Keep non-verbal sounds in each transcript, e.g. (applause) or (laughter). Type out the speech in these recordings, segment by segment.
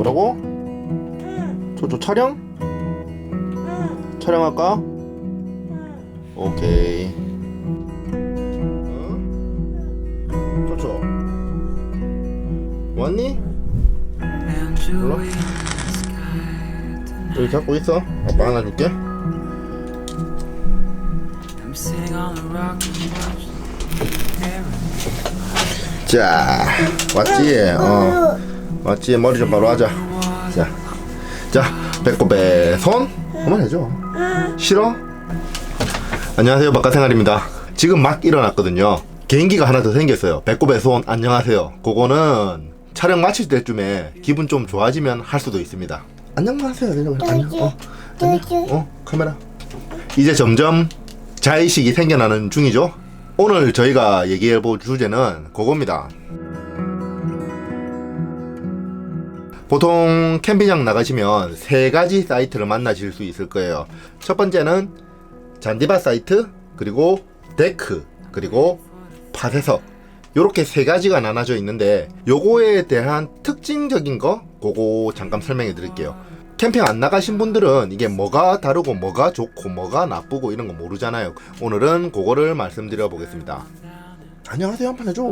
뭐라고? 응. 조조 촬영? 응. 촬영할까? 응. 오케이. 응? 조조. 왔니? 몰라? 여기 잡고 있어. 아빠 하나 줄게. I'm sitting on the rock and watch 자, 왔지? 어. 왔지? 머리 좀 바로 하자. 자, 자, 배꼽에 손. 한번 해줘. 싫어? 안녕하세요, 바깥생활입니다. 지금 막 일어났거든요. 개인기가 하나 더 생겼어요. 배꼽에 손, 안녕하세요. 그거는 촬영 마칠 때쯤에 기분 좀 좋아지면 할 수도 있습니다. 안녕하세요. 이러면 안녕. 어, 안녕. 어, 카메라. 이제 점점 자의식이 생겨나는 중이죠. 오늘 저희가 얘기해볼 주제는 그겁니다. 보통 캠핑장 나가시면 세 가지 사이트를 만나실 수 있을 거예요. 첫 번째는 잔디밭 사이트, 그리고 데크, 그리고 파쇄석. 요렇게 세 가지가 나눠져 있는데 요거에 대한 특징적인 거 그거 잠깐 설명해 드릴게요. 캠핑 안 나가신 분들은 이게 뭐가 다르고 뭐가 좋고 뭐가 나쁘고 이런 거 모르잖아요. 오늘은 그거를 말씀드려 보겠습니다. 안녕하세요 한 판 해줘.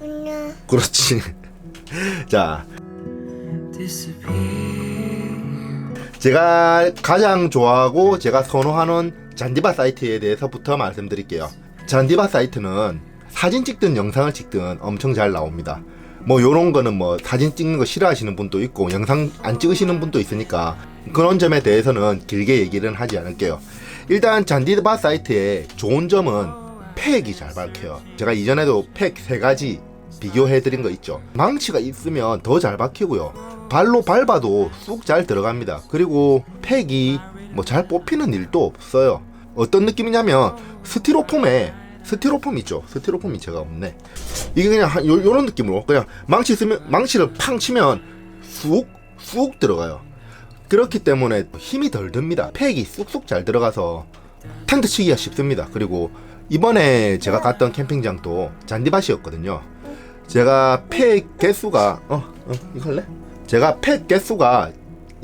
안녕. 그렇지. (laughs) 자. 제가 가장 좋아하고 제가 선호하는 잔디밭 사이트에 대해서부터 말씀드릴게요. 잔디밭 사이트는 사진 찍든 영상을 찍든 엄청 잘 나옵니다. 뭐 요런 거는 뭐 사진 찍는 거 싫어하시는 분도 있고 영상 안 찍으시는 분도 있으니까 그런 점에 대해서는 길게 얘기는 하지 않을게요. 일단 잔디밭 사이트의 좋은 점은 팩이 잘 박혀요. 제가 이전에도 팩 세 가지 비교해 드린 거 있죠. 망치가 있으면 더 잘 박히고요. 발로 밟아도 쑥 잘 들어갑니다. 그리고 팩이 뭐 잘 뽑히는 일도 없어요. 어떤 느낌이냐면 스티로폼에 스티로폼 있죠. 스티로폼이 제가 없네. 이게 그냥 한- 요, 요런 느낌으로 그냥 망치 쓰면 망치를 팡 치면 쑥 쑥 들어가요. 그렇기 때문에 힘이 덜 듭니다. 팩이 쑥쑥 잘 들어가서 텐트 치기가 쉽습니다. 그리고 이번에 제가 갔던 캠핑장도 잔디밭이었거든요. 제가 팩 개수가 어, 어 이거 할래? 제가 팩 개수가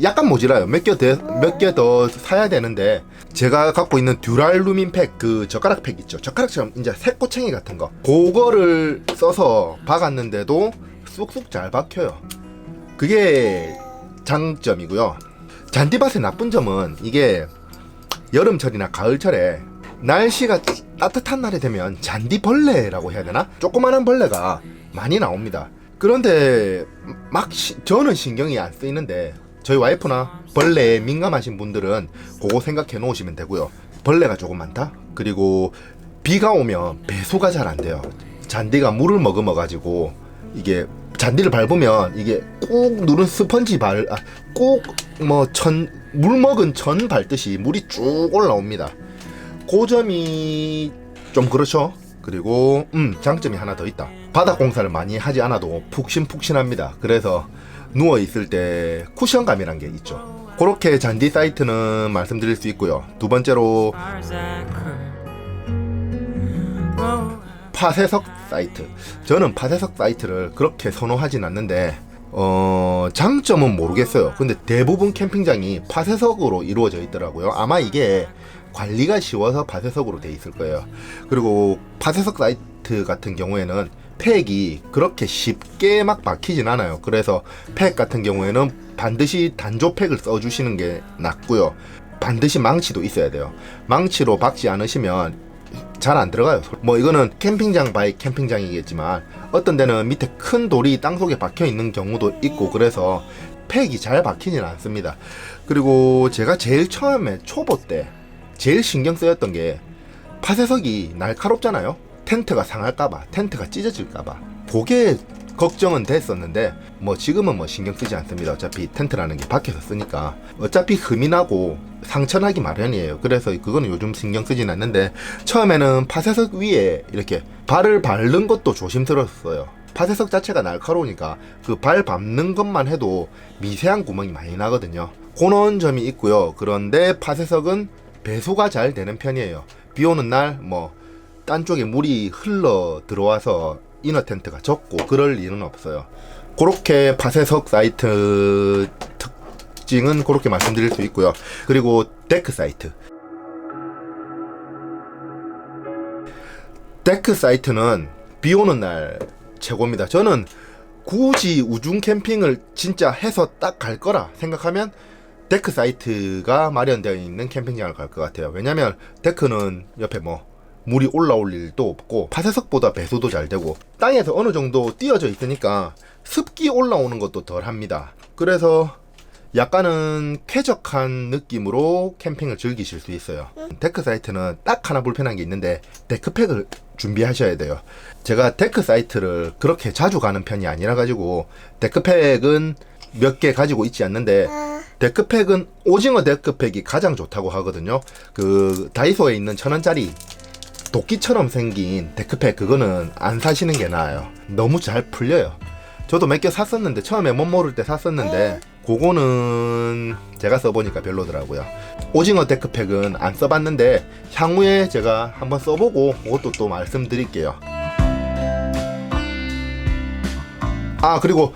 약간 모자라요. 몇개 더 사야 되는데 제가 갖고 있는 듀랄루민 팩 그 젓가락 팩 있죠. 젓가락처럼 이제 새꼬챙이 같은 거. 그거를 써서 박았는데도 쑥쑥 잘 박혀요. 그게 장점이고요. 잔디밭의 나쁜 점은 이게 여름철이나 가을철에 날씨가 따뜻한 날이 되면 잔디벌레라고 해야 되나? 조그만한 벌레가 많이 나옵니다. 그런데 막 시- 저는 신경이 안 쓰이는데 저희 와이프나 벌레에 민감하신 분들은 그거 생각해 놓으시면 되고요. 벌레가 조금 많다? 그리고 비가 오면 배수가 잘 안 돼요. 잔디가 물을 머금어 가지고 이게 잔디를 밟으면 이게 꾹 누른 스펀지 발, 아, 꾹뭐 천 물 먹은 천 밟듯이 물이 쭉 올라옵니다. 그 점이 좀 그렇죠. 그리고 음 장점이 하나 더 있다. 바닥 공사를 많이 하지 않아도 푹신푹신합니다. 그래서 누워 있을 때 쿠션감이란 게 있죠. 그렇게 잔디 사이트는 말씀드릴 수 있고요. 두 번째로. 파쇄석 사이트. 저는 파쇄석 사이트를 그렇게 선호하진 않는데 어 장점은 모르겠어요. 근데 대부분 캠핑장이 파쇄석으로 이루어져 있더라고요. 아마 이게 관리가 쉬워서 파쇄석으로 돼 있을 거예요. 그리고 파쇄석 사이트 같은 경우에는 팩이 그렇게 쉽게 막 막히진 않아요. 그래서 팩 같은 경우에는 반드시 단조 팩을 써주시는 게 낫고요. 반드시 망치도 있어야 돼요. 망치로 박지 않으시면 잘 안 들어가요. 뭐 이거는 캠핑장 바이 캠핑장이겠지만 어떤 데는 밑에 큰 돌이 땅 속에 박혀 있는 경우도 있고 그래서 팩이 잘 박히진 않습니다. 그리고 제가 제일 처음에 초보 때 제일 신경 쓰였던 게 파쇄석이 날카롭잖아요. 텐트가 상할까봐, 텐트가 찢어질까봐. 그게 걱정은 됐었는데 뭐 지금은 뭐 신경 쓰지 않습니다. 어차피 텐트라는 게 밖에서 쓰니까 어차피 흠이 나고 상처나기 마련이에요. 그래서 그거는 요즘 신경 쓰진 않는데 처음에는 파쇄석 위에 이렇게 발을 밟는 것도 조심스러웠어요. 파쇄석 자체가 날카로우니까 그 발 밟는 것만 해도 미세한 구멍이 많이 나거든요. 그런 점이 있고요. 그런데 파쇄석은 배수가 잘 되는 편이에요. 비 오는 날 뭐 딴 쪽에 물이 흘러 들어와서 이너 텐트가 젖고 그럴 일은 없어요. 그렇게 파쇄석 사이트 특징은 그렇게 말씀드릴 수 있고요. 그리고 데크 사이트. 데크 사이트는 비 오는 날 최고입니다. 저는 굳이 우중 캠핑을 진짜 해서 딱 갈 거라 생각하면 데크 사이트가 마련되어 있는 캠핑장을 갈 것 같아요. 왜냐면 데크는 옆에 뭐 물이 올라올 일도 없고 파쇄석보다 배수도 잘 되고 땅에서 어느 정도 띄어져 있으니까 습기 올라오는 것도 덜 합니다. 그래서 약간은 쾌적한 느낌으로 캠핑을 즐기실 수 있어요. 데크 사이트는 딱 하나 불편한 게 있는데 데크팩을 준비하셔야 돼요. 제가 데크 사이트를 그렇게 자주 가는 편이 아니라 가지고 데크팩은 몇 개 가지고 있지 않는데 데크팩은 오징어 데크팩이 가장 좋다고 하거든요. 그 다이소에 있는 천 원짜리 도끼처럼 생긴 데크팩 그거는 안 사시는 게 나아요. 너무 잘 풀려요. 저도 몇 개 샀었는데 처음에 못 모를 때 샀었는데 그거는 제가 써보니까 별로더라고요. 오징어 데크팩은 안 써봤는데 향후에 제가 한번 써보고 그것도 또 말씀드릴게요. 아 그리고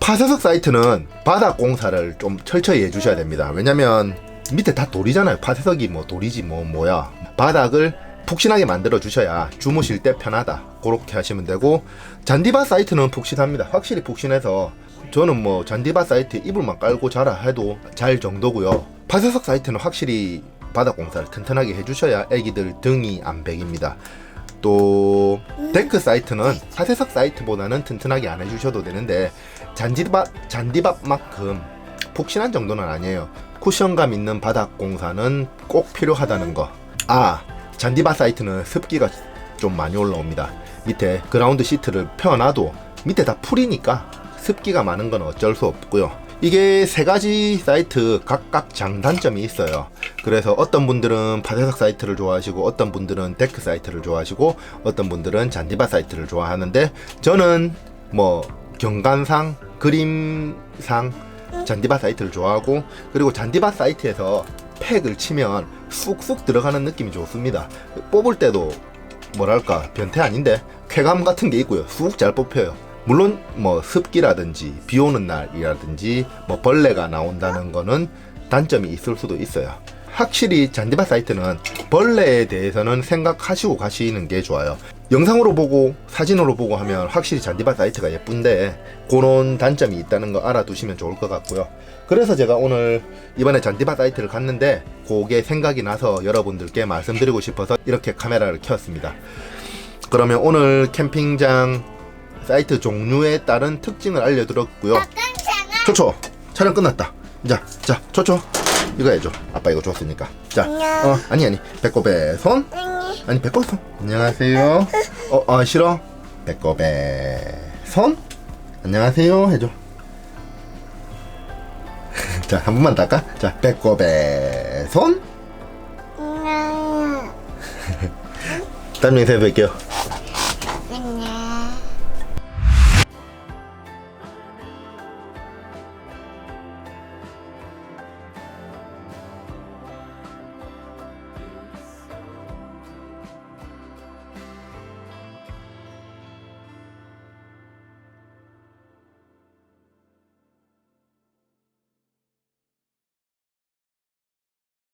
파쇄석 사이트는 바닥 공사를 좀 철저히 해주셔야 됩니다. 왜냐면 밑에 다 돌이잖아요. 파쇄석이 뭐 돌이지 뭐 뭐야. 바닥을 푹신하게 만들어 주셔야 주무실 때 편하다. 그렇게 하시면 되고 잔디바 사이트는 푹신합니다. 확실히 푹신해서 저는 뭐 잔디바 사이트 이불만 깔고 자라 해도 잘 정도고요. 파쇄석 사이트는 확실히 바닥 공사를 튼튼하게 해주셔야 애기들 등이 안 베깁니다. 또 데크 사이트는 파쇄석 사이트보다는 튼튼하게 안 해주셔도 되는데 잔디밥 잔디밥만큼 푹신한 정도는 아니에요. 쿠션감 있는 바닥 공사는 꼭 필요하다는 거. 아 잔디밥 사이트는 습기가 좀 많이 올라옵니다. 밑에 그라운드 시트를 펴놔도 밑에 다 풀이니까 습기가 많은 건 어쩔 수 없고요. 이게 세 가지 사이트 각각 장단점이 있어요. 그래서 어떤 분들은 파쇄석 사이트를 좋아하시고 어떤 분들은 데크 사이트를 좋아하시고 어떤 분들은 잔디바 사이트를 좋아하는데 저는 뭐 경관상 그림상 잔디바 사이트를 좋아하고 그리고 잔디바 사이트에서 팩을 치면 쑥쑥 들어가는 느낌이 좋습니다. 뽑을 때도 뭐랄까 변태 아닌데 쾌감 같은 게 있고요. 쑥 잘 뽑혀요. 물론 뭐 습기라든지 비 오는 날이라든지 뭐 벌레가 나온다는 거는 단점이 있을 수도 있어요. 확실히 잔디바 사이트는 벌레에 대해서는 생각하시고 가시는 게 좋아요. 영상으로 보고 사진으로 보고 하면 확실히 잔디바 사이트가 예쁜데 그런 단점이 있다는 거 알아두시면 좋을 것 같고요. 그래서 제가 오늘 이번에 잔디바 사이트를 갔는데 그게 생각이 나서 여러분들께 말씀드리고 싶어서 이렇게 카메라를 켰습니다. 그러면 오늘 캠핑장 사이트 종류에 따른 특징을 알려드렸고요. 초초 촬영 끝났다. 자, 자, 초초 이거 해줘. 아빠 이거 줬으니까. 자, 안녕. 어 아니 아니 배꼽에 손. 아니, 아니 배꼽 손. 안녕하세요. 어, 어 싫어. 배꼽에 손. 안녕하세요 해줘. (laughs) 자, 한 번만 닦아. 자, 배꼽에 손. 안녕. (laughs) 다음 영상에 뵐게요.